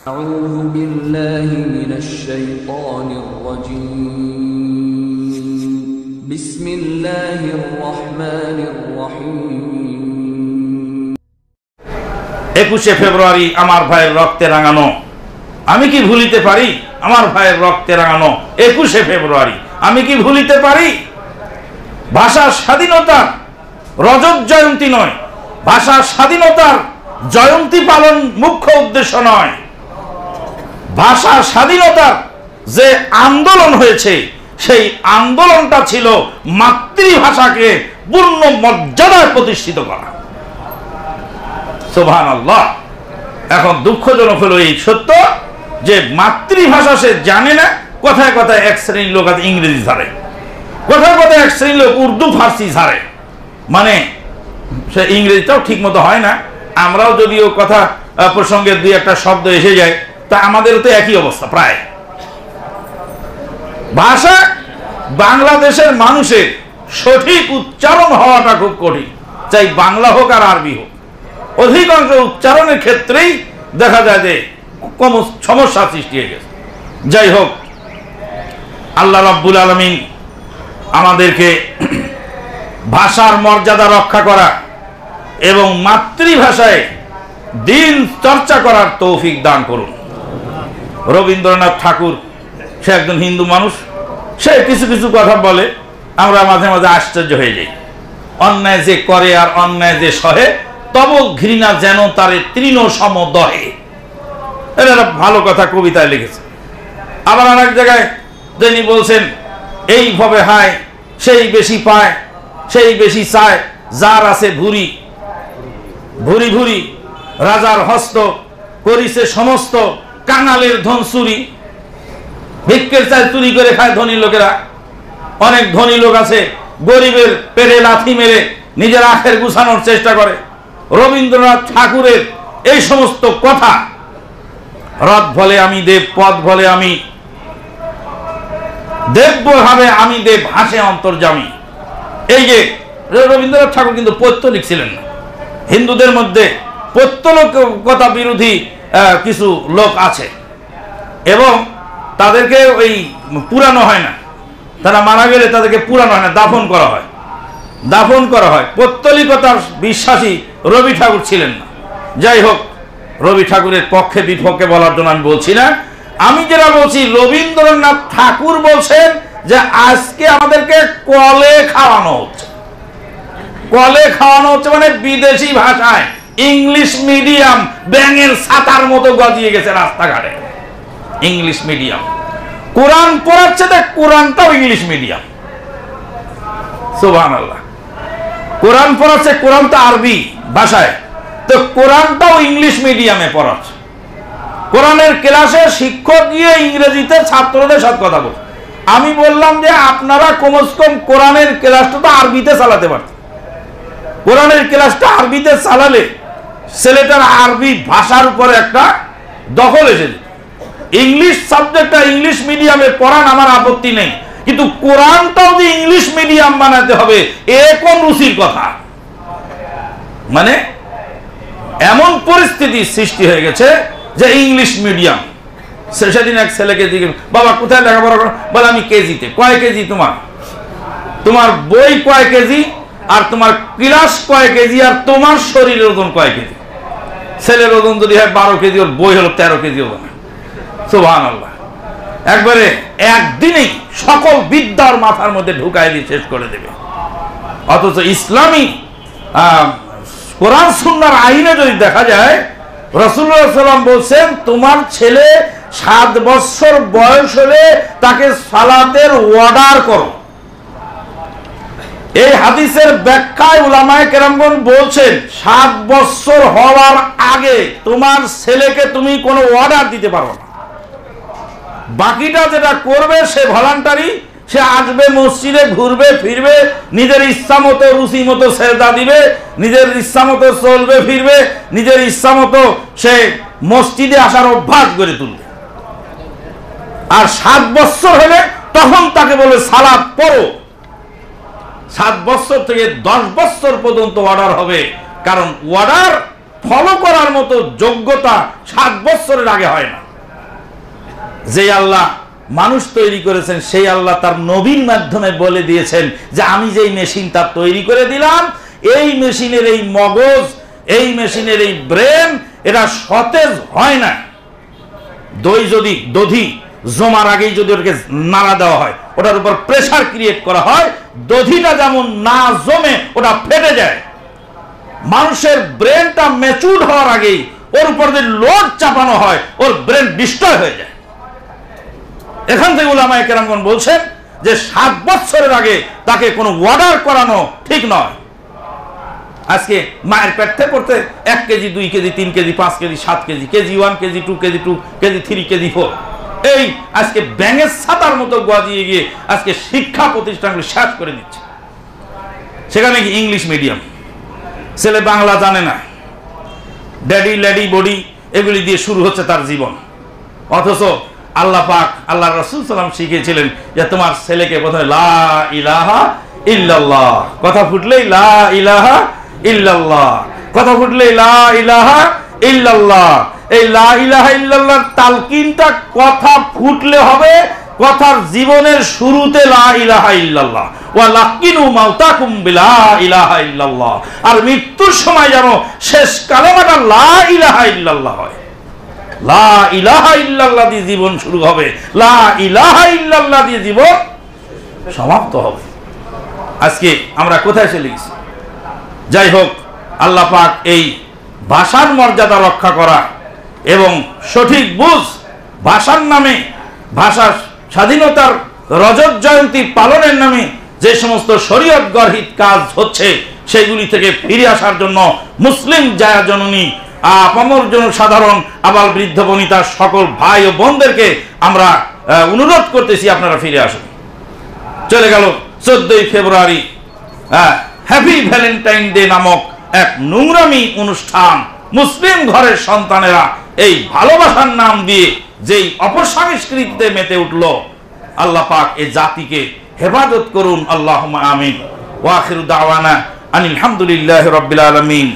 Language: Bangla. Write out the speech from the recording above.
أعوذ بالله من الشيطان الرجيم بسم الله الرحمن الرحيم একুশে ফেব্রুয়ারি আমার ভাইয়ের রক্তে রাঙানো আমি কি ভুলিতে পারি আমার ভাইয়ের রক্তে রাঙানো একুশে ফেব্রুয়ারি আমি কি ভুলিতে পারি ভাষার স্বাধীনতার রজত জয়ন্তী নয় ভাষার স্বাধীনতার জয়ন্তী পালন মুখ্য উদ্দেশ্য নয় ভাষা স্বাধীনতার যে আন্দোলন হয়েছে, সেই আন্দোলনটা ছিল মাতৃভাষাকে পূর্ণ মর্যাদায় প্রতিষ্ঠিত করা। সোভান আল্লাহ এখন দুঃখজনক হলো এই সত্য যে মাতৃভাষা সে জানে না, কথায় কথায় এক শ্রেণির লোক আছে, ইংরেজি ধারে কথায় কথায় এক শ্রেণির লোক উর্দু, ফার্সি ধারে মানে সে ইংরেজিটাও ঠিক মতো হয় না। আমরাও যদিও কথা প্রসঙ্গে দুই একটা শব্দ এসে যায় তা আমাদেরও তো একই অবস্থা, প্রায়। ভাষা বাংলাদেশের মানুষের সঠিক উচ্চারণ হওয়াটা খুব কঠিন। চাই বাংলা হোক আর আরবি হোক। অধিকাংশ উচ্চারণের ক্ষেত্রেই দেখা যায় যে কম সমস্যা সৃষ্টি হয়ে গেছে। যাই হোক, আল্লাহ রাব্বুল আলমিন আমাদেরকে ভাষার মর্যাদা রক্ষা করা এবং মাতৃভাষায় দিন চর্চা করার তৌফিক দান করুন। রবীন্দ্রনাথ ঠাকুর, সে একজন হিন্দু মানুষ, সে কিছু কিছু কথা বলে, আমরা মাঝে মাঝে আশ্চর্য হয়ে যাই। অন্যায় যে করে আর অন্যায় যে সহে, তব ঘৃণা যেন তারে তৃণ সম দহে। এটা ভালো কথা কবিতায় লিখেছে। আবার আর এক জায়গায় তিনি বলছেন এইভাবে হায়, সেই বেশি পায়, সেই বেশি চায়, যার আছে ভুরি ভুরি ভুরি, রাজার হস্ত, করিছে সমস্ত কাঙালের ধন চুরি। ভিক্ষের চায় চুরি করে খায় ধনী লোকেরা। অনেক ধনী লোক আছে, গরিবের পেরে লাথি মেরে নিজের আখের গুছানোর চেষ্টা করে। রবীন্দ্রনাথ ঠাকুরের এই সমস্ত কথা, রথ বলে আমি দেব পদ বলে আমি। দেব্য ভাবে আমি দেব, হাসে অন্তর্জামী। এই যে রবীন্দ্রনাথ ঠাকুর কিন্তু পদ্য লিখছিলেন না। হিন্দুদের মধ্যে পত্তলকতা বিরোধী কিছু লোক আছে। এবং তাদেরকে ওই পুরানো হয় না। তারা মারা গেলে তাদেরকে পুরানো হয় না, দাফন করা হয়। দাফন করা হয়। পত্তলিকতার বিশ্বাসী রবি ঠাকুর ছিলেন না। যাই হোক, রবি ঠাকুরের পক্ষে বিপক্ষে বলার জন্য আমি বলছি না। আমি যেটা বলছি, রবীন্দ্রনাথ ঠাকুর বলছেন যে আজকে আমাদেরকে কলে খাওয়ানো হচ্ছে। কলে খাওয়ানো হচ্ছে মানে বিদেশি ভাষায়। ইংলিশ মিডিয়াম ব্যাঙের ছাতার মতো গজিয়ে গেছে রাস্তাঘাটে। English medium. কোরআন পড়াচ্ছে দেখ, কোরআনটাও ইংলিশ মিডিয়াম। আল্লাহ কোরআন পড়াচ্ছে, কোরআন তো আরবি ভাষায়। তো কোরআনটাও ইংলিশ মিডিয়ামে পড়াচ্ছে। কোরআনের ক্লাসে শিক্ষক গিয়ে ইংরেজিতে ছাত্রদের সাথে কথা বলছে আমি বললাম যে আপনারা কমস কম কোরআনের ক্লাসটা তো আরবিতে চালাতে পারতেন। কোরআনের ক্লাসটা আরবিতে চালালে ছেলেটার আরবি ভাষার উপরে একটা দখল এসে ইংলিশ সাবজেক্টটা ইংলিশ মিডিয়ামে পড়ান আমার আপত্তি নেই। কিন্তু কোরআনটাও যে ইংলিশ মিডিয়াম বানাতে হবে, এ কোন রুচির কথা? মানে এমন পরিস্থিতি সৃষ্টি হয়ে গেছে যে ইংলিশ মিডিয়াম সেদিন এক ছেলেকে জিজ্ঞেস বাবা, কোথায় লেখাপড়া করো? বলে, আমি কেজিতে। কয় কেজি তোমার? তোমার বই কয় কেজি? আর তোমার ক্লাস কয় কেজি? আর তোমার শরীরের ওজন কয় কেজি? ছেলের ওজন যদি হয় বারো কেজি, ওর বই হলো তেরো কেজি ওজন। সুবহান আল্লাহ একবারে একদিনেই সকল বিদ্যার মাথার মধ্যে ঢুকাই দিয়ে শেষ করে দেবে। অথচ ইসলামী কোরআন সুন্নার আইনে যদি দেখা যায় রসুল্লাহ সাল্লাম বলছেন, তোমার ছেলে সাত বছর বয়স হলে তাকে সালাতের অর্ডার করো। এই হাদিসের ব্যাখ্যায় উলামায়ে কেরামগণ বলছেন, সাত বছর হওয়ার আগে তোমার ছেলেকে তুমি কোনো অর্ডার দিতে পারো না। বাকিটা যেটা করবে, সে ভলান্টারি সে আসবে মসজিদে, ঘুরবে, ফিরবে, নিজের ইচ্ছা মতো, রুচি মতো সেজদা দিবে, নিজের ইচ্ছা মতো চলবে, ফিরবে, নিজের ইচ্ছা মতো সে মসজিদে আসার অভ্যাস গড়ে তুলবে। আর সাত বছর হলে তখন তাকে বলে সালাদ পড়ো। সাত বছর থেকে দশ বছর পর্যন্ত অর্ডার হবে। কারণ অর্ডার ফলো করার মতো যোগ্যতা সাত বছরের আগে হয় না। যে আল্লাহ মানুষ তৈরি করেছেন, সেই আল্লাহ তার নবীর মাধ্যমে বলে দিয়েছেন যে আমি যেই মেশিন তার তৈরি করে দিলাম, এই মেশিনের এই মগজ, এই মেশিনের এই ব্রেন এরা সতেজ হয় না। দই যদি দধি, জমার আগেই যদি ওটাকে নাড়া দেওয়া হয় ওটার উপর প্রেসার ক্রিয়েট করা হয়, দধিটা যেমন না জমে, ওটা ফেটে যায়। মানুষের ব্রেনটা ম্যাচুর হওয়ার আগেই ওর উপর যদি লোড চাপানো হয়, ওর ব্রেন ডিস্ট্রয় হয়ে যায়। এখান থেকে উলামায়ে কেরামগণ বলছেন যে সাত বছরের আগে তাকে কোনো অর্ডার করানো ঠিক নয়। আজকে মায়ের পেট থেকে করতে এক কেজি, দুই কেজি, তিন কেজি, পাঁচ কেজি, সাত KG KG one KG two KG two KG three KG four এই আজকে ব্যাঙের ছাতার মতো গজিয়ে গিয়ে আজকে শিক্ষা প্রতিষ্ঠানগুলো শেষ করে দিচ্ছে। সেখানে কি ইংলিশ মিডিয়াম? ছেলে বাংলা জানে না। ড্যাডি ল্যাডি বডি এগুলি দিয়ে শুরু হচ্ছে তার জীবন। অথচ আল্লাহ পাক আল্লাহ রসুল সালাম শিখিয়েছিলেন যে তোমার ছেলেকে প্রথমে লা ইলাহা ইল্লাল্লাহ, কথা ফুটলেই লা ইলাহা ইল্লাল্লাহ, কথা ফুটলেই লা ইলাহা ইল্লাল্লাহ এই লা ইলাহা ইল্লাল্লাহর তালকিনটা কথা ফুটলে হবে, কথার জীবনের শুরুতে আর মৃত্যুর সময় যেন শেষ কালেমাটা হয়। লা ইলাহা জীবন শুরু হবে। লা ইলাহা জীবন সমাপ্ত হবে। আজকে আমরা কোথায় চলে গেছি যাই হোক, আল্লাহ পাক এই ভাষার মর্যাদা রক্ষা করা এবং সঠিক বুঝ ভাষার নামে, ভাষার স্বাধীনতার রজত জয়ন্তী পালনের নামে যে সমস্ত শরীয়ত গর্হিত কাজ হচ্ছে, সেগুলি থেকে ফিরে আসার জন্য মুসলিম জায়া জননী আপামর জন সাধারণ, আবাল বৃদ্ধ বনিতা সকল ভাই ও বোনদেরকে আমরা অনুরোধ করতেছি আপনারা ফিরে আসুন। চলে গেল চোদ্দই ফেব্রুয়ারি হ্যাপি ভ্যালেন্টাইন ডে নামক এক নোংরামি অনুষ্ঠান মুসলিম ঘরের সন্তানেরা এই ভালোবাসার নাম দিয়ে যেই অপসংস্কৃতিতে মেতে উঠল, আল্লাহ পাক এই জাতিকে হেফাজত করুন আল্লাহ আমিন। ওয়াখির দাওয়ানা আনিল হামদুলিল্লাহ রব্বিল আলমিন।